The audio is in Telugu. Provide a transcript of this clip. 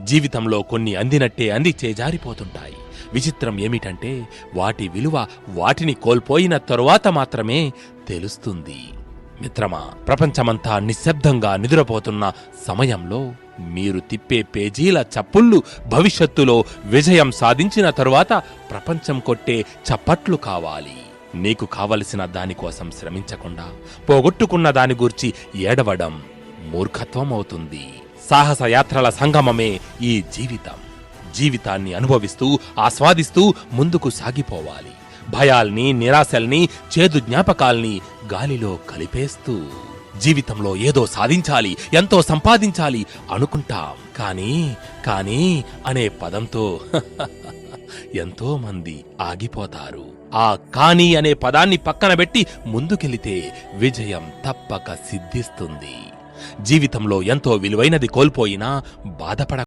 జీవితంలో కొన్ని అందినట్టే అంది చేజారిపోతుంటాయి విచిత్రం ఏమిటంటే వాటి విలువ వాటిని కోల్పోయిన తరువాత మాత్రమే తెలుస్తుంది. మిత్రమా ప్రపంచమంతా నిశ్శబ్దంగా నిద్రపోతున్న సమయంలో మీరు తిప్పే పేజీల చప్పుళ్ళు భవిష్యత్తులో విజయం సాధించిన తరువాత ప్రపంచం కొట్టే చప్పట్లు కావాలి. నీకు కావలసిన దానికోసం శ్రమించకుండా పోగొట్టుకున్న దాని గూర్చి ఏడవడం మూర్ఖత్వం అవుతుంది సాహస యాత్రల సంగమమే ఈ జీవితం. జీవితాన్ని అనుభవిస్తూ ఆస్వాదిస్తూ ముందుకు సాగిపోవాలి. భయాల్ని నిరాశల్ని చేదు జ్ఞాపకాల్ని గాలిలో కలిపేస్తూ జీవితంలో ఏదో సాధించాలి ఎంతో సంపాదించాలి అనుకుంటాం. కానీ కానీ అనే పదంతో ఎంతో మంది ఆగిపోతారు. ఆ కానీ అనే పదాన్ని పక్కన పెట్టి ముందుకెళితే విజయం తప్పక సిద్ధిస్తుంది. జీవితంలో ఎంతో విలువైనది కోల్పోయినా బాధపడ